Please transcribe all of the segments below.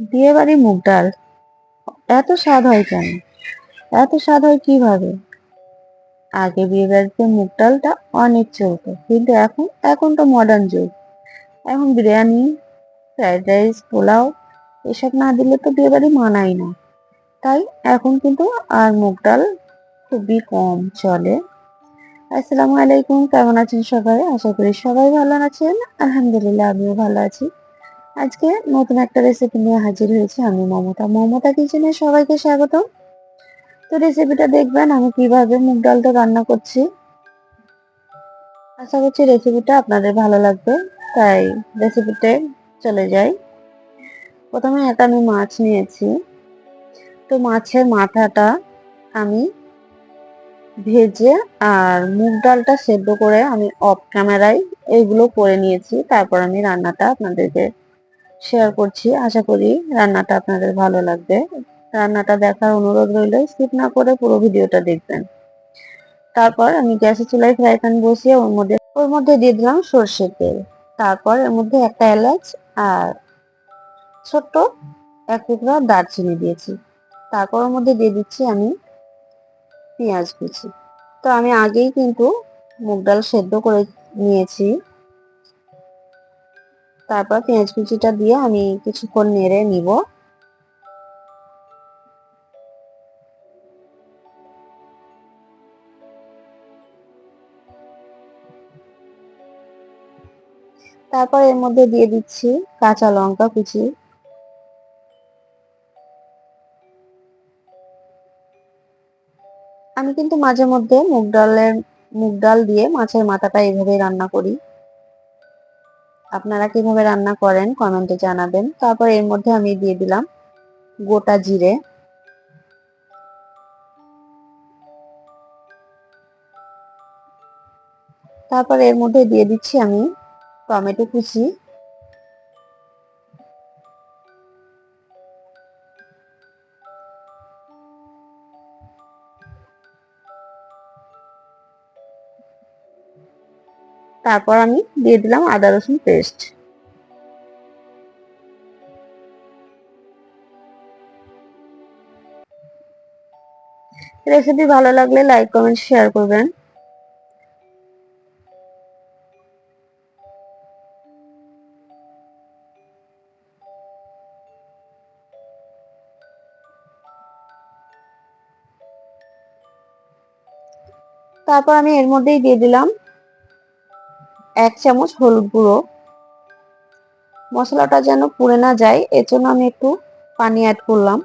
বিয়ে বাড়ি মুগ ডাল। এত স্বাদ হয় কেন? এত স্বাদ হয় কীভাবে? আগে বিয়ে বাড়িতে মুগ ডালটা অনেক চলতো কিন্তু এখন এখন তো মডার্ন যুগ। এখন বিরিয়ানি ফ্রাইড রাইস পোলাও, এসব না দিলে তো বিয়ে বাড়ি মানাই না। তাই এখন কিন্তু আর মুগ ডাল খুবই কম চলে। আসসালামু আলাইকুম, কেমন আছেন সবাই? আশা করি সবাই ভালো আছেন। আলহামদুলিল্লাহ, আমিও ভালো আছি। আজকে নতুন একটা রেসিপি নিয়ে হাজির হয়েছি আমি মমতা। মমতা কিচেনে সবাইকে স্বাগত তো রেসিপিটা দেখবেন, আমি কীভাবে মুগ ডালটা রান্না করছি। আশা করছি রেসিপিটা আপনাদের ভালো লাগবে, তাই রেসিপিতে চলে যাই। প্রথমে একটা আমি মাছ নিয়েছি। তো মাছের মাথাটা আমি ভেজে আর মুগ ডালটা সেদ্ধ করে আমি অফ ক্যামেরায় এইগুলো করে নিয়েছি। তারপর আমি রান্নাটা আপনাদেরকে শেয়ার করছি। আশা করি রান্নাটা আপনাদের ভালো লাগবে। রান্নাটা দেখার অনুরোধ রইল স্কিপ না করে পুরো ভিডিওটা দেখবেন। তারপর আমি গ্যাসের চুলায় ফ্রাই প্যান বসিয়ে ওর মধ্যে ওর মধ্যে দিয়ে দিলাম সর্ষের তেল। তারপর এর মধ্যে একটা এলাচ আর ছোট্ট এক টুকরা দারচিনি দিয়েছি। তারপর ওর মধ্যে দিয়ে দিচ্ছি আমি পেঁয়াজ কুচি। তো আমি আগেই কিন্তু মুগ ডাল সেদ্ধ করে নিয়েছি। তারপর পেঁয়াজ কুচিটা দিয়ে আমি কিছুক্ষণ নেড়ে নিব। তারপর এর মধ্যে দিয়ে দিচ্ছি কাঁচা লঙ্কা কুচি। আমি কিন্তু মাঝে মধ্যে মুগ ডালের, মুগ ডাল দিয়ে মাছের মাথাটা এইভাবে রান্না করি। আপনারা কীভাবে রান্না করেন, কমেন্টে জানাবেন। তারপর এর মধ্যে আমি দিয়ে দিলাম গোটা জিরে। তারপর এর মধ্যে দিয়ে দিচ্ছি আমি টমেটো কুচি। তারপর আমি দিয়ে দিলাম আদা রসুন পেস্ট রেসিপি ভালো লাগলে লাইক কমেন্ট শেয়ার করবেন। তারপর আমি এর মধ্যেই দিয়ে দিলাম এক চামচ হলুদ গুঁড়ো। মশলাটা যেন পুড়ে না যায়, এর জন্য আমি একটু পানি অ্যাড করলাম।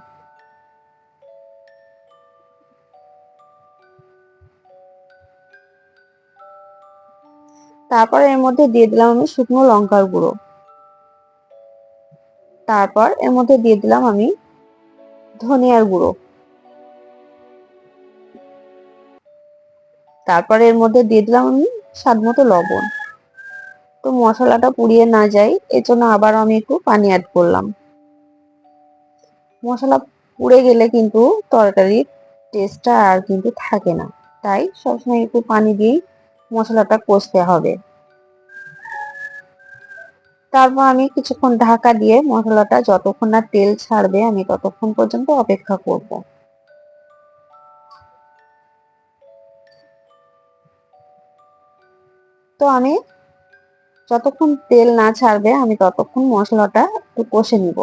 তারপর এর মধ্যে দিয়ে দিলাম আমি শুকনো লঙ্কার গুঁড়ো। তারপর এর মধ্যে দিয়ে দিলাম আমি ধনিয়ার গুঁড়ো। তারপর এর মধ্যে দিয়ে দিলাম আমি স্বাদ মতো লবণ। তো মশলাটা পুড়িয়ে না যায় এর জন্য আবার আমি একটু পানি অ্যাড করলাম। মশলা পুড়ে গেলে কিন্তু তরকারির টেস্টটা আর কিন্তু থাকে না। তাই সবসময় একটু পানি দিয়েই মশলাটা কষতে হবে। তারপর আমি কিছুক্ষণ ঢাকা দিয়ে মশলাটা যতক্ষণ না তেল ছাড়বে, আমি ততক্ষণ পর্যন্ত অপেক্ষা করব। তো আমি যতক্ষণ তেল না ছাড়বে আমি ততক্ষণ মশলাটা একটু কষে নিব।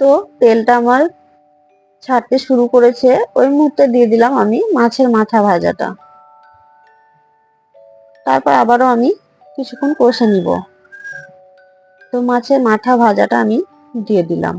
তো তেলটা আমার ছাড়তে শুরু করেছে, ওই মুহূর্তে দিয়ে দিলাম আমি মাছের মাথা ভাজাটা। তারপর আবারও আমি কিছুক্ষণ কষে নিব। তো মাছের মাথা ভাজাটা আমি দিয়ে দিলাম।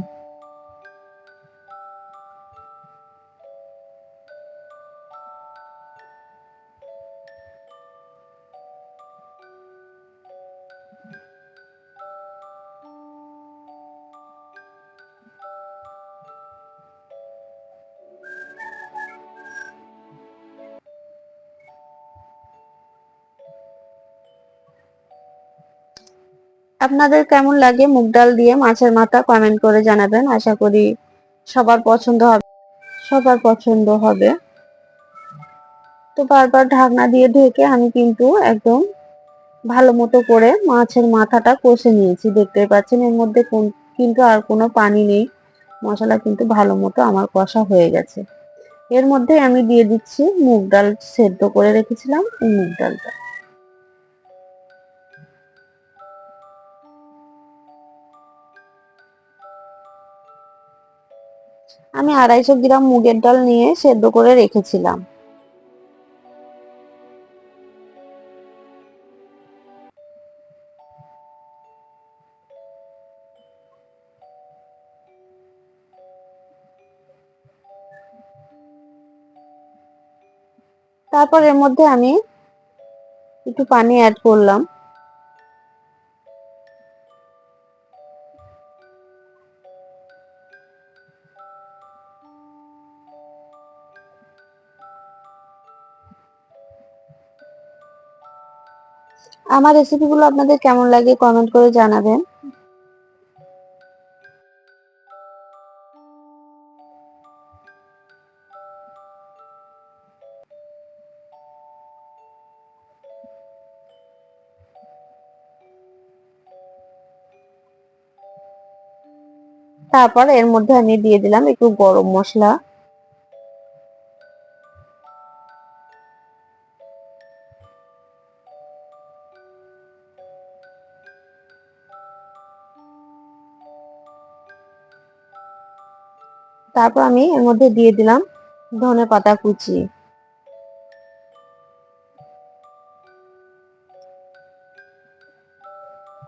আপনাদের কেমন লাগে মুগ ডাল দিয়ে মাছের মাথা কমেন্ট করে জানাবেন। আশা করি সবার পছন্দ হবে। সবার পছন্দ হবে। তো বারবার ঢাকনা দিয়ে ঢেকে আমি কিন্তু একদম ভালো মতো করে মাছের মাথাটা কষে নিয়েছি। দেখতে পাচ্ছেন এর মধ্যে কিন্তু আর কোনো পানি নেই। মশলা কিন্তু ভালো মতো আমার কষা হয়ে গেছে। এর মধ্যে আমি দিয়ে দিচ্ছি মুগ ডাল সেদ্ধ করে রেখেছিলাম। এই মুগ ডালটা আমি আড়াইশো গ্রাম মুগের ডাল নিয়ে সেদ্ধ করে রেখেছিলাম। তারপর এর মধ্যে আমি একটু পানি অ্যাড করলাম। আমার রেসিপিগুলো আপনাদের কেমন লাগে কমেন্ট করে জানাবেন। তারপর এর মধ্যে আমি দিয়ে দিলাম একটু গরম মশলা। তারপর আমি এর মধ্যে দিয়ে দিলাম ধনে পাতা কুচি।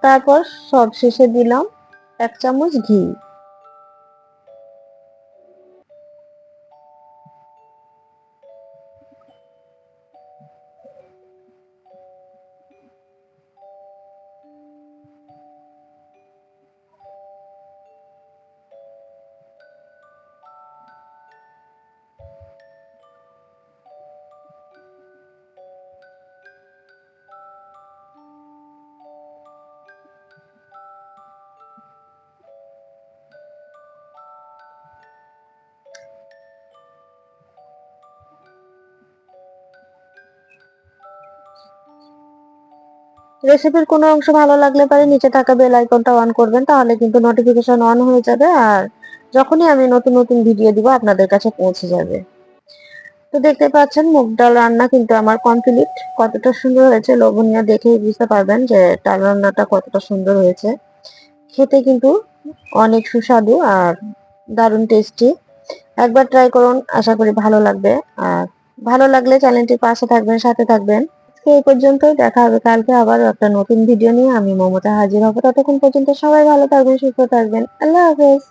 তারপর সব শেষে দিলাম এক চামচ ঘি। রেসিপির কোনো অংশ ভালো লাগলে পারে, নিচে থাকা বেল আইকনটা অন করবেন, তাহলে কিন্তু নোটিফিকেশন অন হয়ে যাবে আর যখনই আমি নতুন নতুন ভিডিও দিব, আপনাদের কাছে পৌঁছে যাবে। তো দেখতে পাচ্ছেন, মুগ ডাল রান্না কিন্তু আমার কমপ্লিট কতটা সুন্দর হয়েছে, লোভনীয় দেখেই বুঝতে পারবেন যে ডাল রান্নাটা কতটা সুন্দর হয়েছে। খেতে কিন্তু অনেক সুস্বাদু আর দারুণ টেস্টি একবার ট্রাই করুন, আশা করি ভালো লাগবে। আর ভালো লাগলে চ্যানেলটির পাশে থাকবেন, সাথে থাকবেন। আজকে এই পর্যন্তই। দেখা হবে কালকে আবার একটা নতুন ভিডিও নিয়ে। আমি মমতা হাজির হব। ততক্ষণ পর্যন্ত সবাই ভালো থাকবেন, সুস্থ থাকবেন। আল্লাহ হাফেজ।